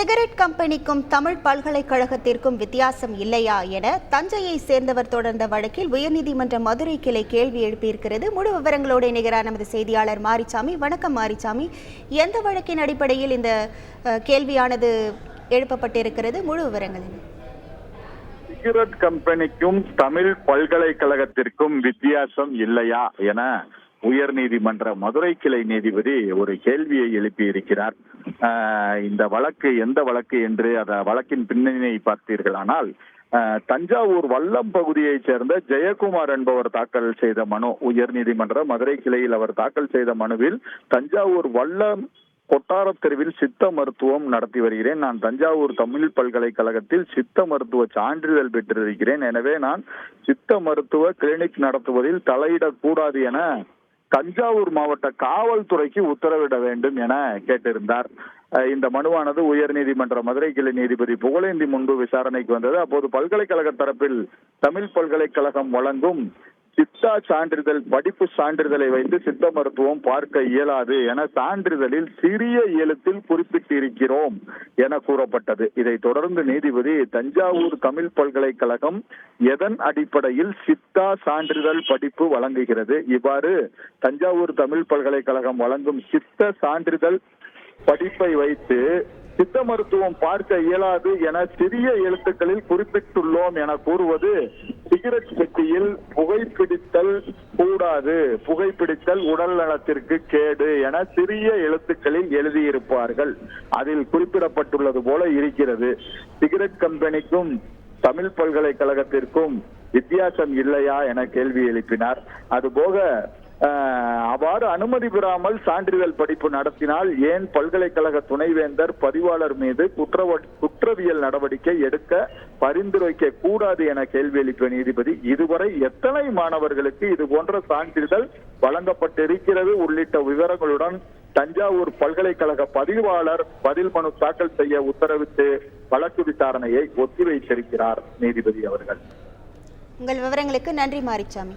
Cigarette கம்பெனிக்கும் Tamil பல்கலைக்கழகத்திற்கும் வித்தியாசம் இல்லையா என தஞ்சையை சேர்ந்தவர் தொடர்ந்த வழக்கில் உயர்நீதிமன்ற மதுரை கிளை கேள்வி எழுப்பியிருக்கிறது. முழு விவரங்களோடு இணைகிறார் நமது செய்தியாளர் மாரிசாமி வணக்கம் மாரிசாமி எந்த வழக்கின் அடிப்படையில் இந்த கேள்வியானது எழுப்பப்பட்டிருக்கிறது? முழு விவரங்கள் சிகரெட் கம்பெனிக்கும் தமிழ் பல்கலைக்கழகத்திற்கும் வித்தியாசம் இல்லையா என உயர் நீதிமன்ற மதுரை கிளை நீதிபதி ஒரு கேள்வியை எழுப்பியிருக்கிறார். ஆஹ் இந்த வழக்கு எந்த வழக்கு என்று அந்த வழக்கின் பின்னணியை பார்த்தீர்களானால் தஞ்சாவூர் வல்லம் பகுதியைச் சேர்ந்த ஜெயக்குமார் என்பவர் தாக்கல் செய்த மனு உயர் நீதிமன்ற மதுரை கிளையில் அவர் தாக்கல் செய்த மனுவில் தஞ்சாவூர் வல்லம் கொட்டார தெருவில் சித்த மருத்துவம் நடத்தி வருகிறேன். நான் தஞ்சாவூர் தமிழ் பல்கலைக்கழகத்தில் சித்த மருத்துவ சான்றிதழ் பெற்றிருக்கிறேன். எனவே நான் சித்த மருத்துவ கிளினிக் நடத்துவதில் தலையிடக்கூடாது என தஞ்சாவூர் மாவட்ட காவல்துறைக்கு உத்தரவிட வேண்டும் என கேட்டிருந்தார். இந்த மனுவானது உயர்நீதிமன்ற மதுரை கிளை நீதிபதி புகழேந்தி முன்பு விசாரணைக்கு வந்தது. அப்போது பல்கலைக்கழக தரப்பில் தமிழ் பல்கலைக்கழகம் வழங்கும் சித்தா சான்றிதழ் படிப்பு சான்றிதழை வைத்து சித்த மருத்துவம் பார்க்க இயலாது என சான்றிதழில் சிறிய எழுத்தில் குறிப்பிட்டிருக்கிறோம் என கூறப்பட்டது. இதை தொடர்ந்து நீதிபதி தஞ்சாவூர் தமிழ் பல்கலைக்கழகம் எதன் அடிப்படையில் சித்தா சான்றிதழ் படிப்பு வழங்குகிறது? இவ்வாறு தஞ்சாவூர் தமிழ் பல்கலைக்கழகம் வழங்கும் சித்த சான்றிதழ் படிப்பை வைத்து சித்த மருத்துவம் பார்க்க இயலாது என சிறிய எழுத்துக்களில் குறிப்பிட்டுள்ளோம் என கூறுவது சிகரெட் புகைப்பிடித்தல் கூடாது. புகைப்பிடித்தல் உடல் நலத்திற்கு கேடு என சிறிய எழுத்துக்களில் எழுதியிருப்பார்கள். அதில் குறிப்பிடப்பட்டுள்ளது போல இருக்கிறது. சிகரெட் கம்பெனிக்கும் தமிழ் பல்கலைக்கழகத்திற்கும் வித்தியாசம் இல்லையா என கேள்வி எழுப்பினார். அதுபோக அவ்வாறு அனுமதி பெறாமல் சான்றிதழ் படிப்பு நடத்தினால் ஏன் பல்கலைக்கழக துணைவேந்தர் பதிவாளர் மீது குற்றவ குற்றவியல் நடவடிக்கை எடுக்க பரிந்துரைக்க கூடாது என கேள்வி எழுப்பிய நீதிபதி இதுவரை எத்தனை மாணவர்களுக்கு இது போன்ற சான்றிதழ் வழங்கப்பட்டிருக்கிறது உள்ளிட்ட விவரங்களுடன் தஞ்சாவூர் பல்கலைக்கழக பதிவாளர் பதில் மனு தாக்கல் செய்ய உத்தரவிட்டு வழக்கு விசாரணையை ஒத்திவைத்திருக்கிறார் நீதிபதி அவர்கள். உங்கள் விவரங்களுக்கு நன்றி மாரிச்சாமி.